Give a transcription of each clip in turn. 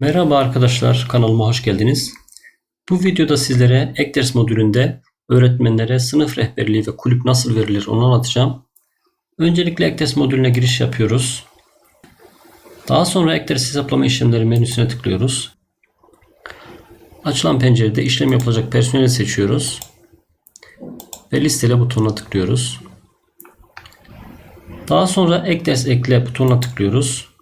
Merhaba arkadaşlar, kanalıma hoş geldiniz. Bu videoda sizlere ek ders modülünde öğretmenlere sınıf rehberliği ve kulüp nasıl verilir onu anlatacağım. Öncelikle ek ders modülüne giriş yapıyoruz. Daha sonra ek ders hesaplama işlemleri menüsüne tıklıyoruz. Açılan pencerede işlem yapılacak personeli seçiyoruz. Ve listele butonuna tıklıyoruz. Daha sonra ek ders ekle butonuna tıklıyoruz.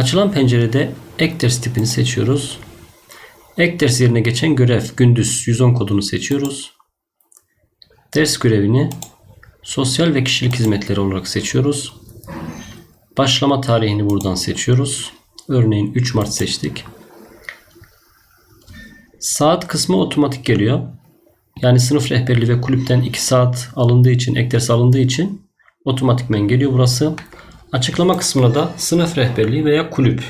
Açılan pencerede ders tipini seçiyoruz. Ders yerine geçen görev gündüz 110 kodunu seçiyoruz. Ders görevini sosyal ve kişilik hizmetleri olarak seçiyoruz. Başlama tarihini buradan seçiyoruz. Örneğin 3 Mart seçtik. Saat kısmı otomatik geliyor. Yani sınıf rehberliği ve kulüpten 2 saat alındığı için, ek ders alındığı için otomatikmen geliyor burası. Açıklama kısmına da sınıf rehberliği veya kulüp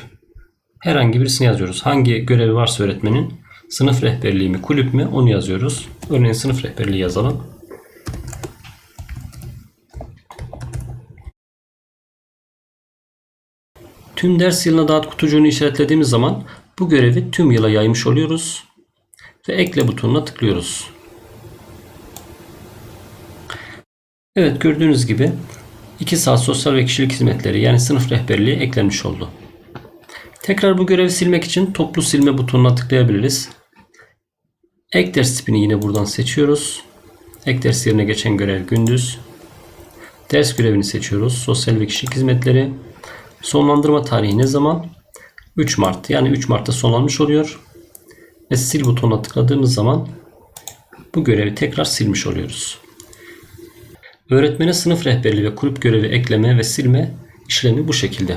herhangi birisini yazıyoruz. Hangi görevi varsa öğretmenin sınıf rehberliği mi kulüp mü onu yazıyoruz. Örneğin sınıf rehberliği yazalım. Tüm ders yılına dağıt kutucuğunu işaretlediğimiz zaman bu görevi tüm yıla yaymış oluyoruz ve ekle butonuna tıklıyoruz. Evet gördüğünüz gibi 2 saat sosyal ve kişilik hizmetleri yani sınıf rehberliği eklenmiş oldu. Tekrar bu görevi silmek için toplu silme butonuna tıklayabiliriz. Ek ders tipini yine buradan seçiyoruz. Ek ders yerine geçen görev gündüz. Ders görevini seçiyoruz. Sosyal ve kişilik hizmetleri. Sonlandırma tarihi ne zaman? 3 Mart. Yani 3 Mart'ta sonlanmış oluyor. Ve sil butonuna tıkladığımız zaman bu görevi tekrar silmiş oluyoruz. Öğretmene sınıf rehberliği ve kulüp görevi ekleme ve silme işlemi bu şekilde.